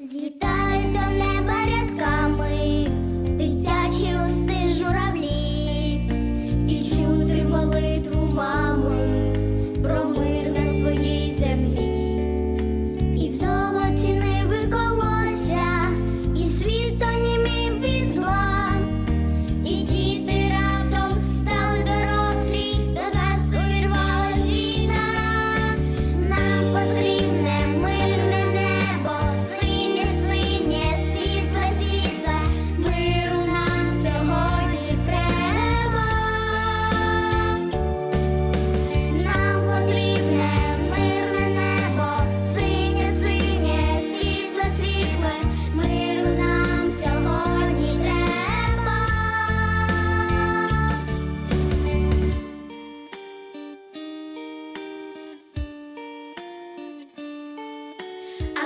Злітають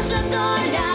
trajetória.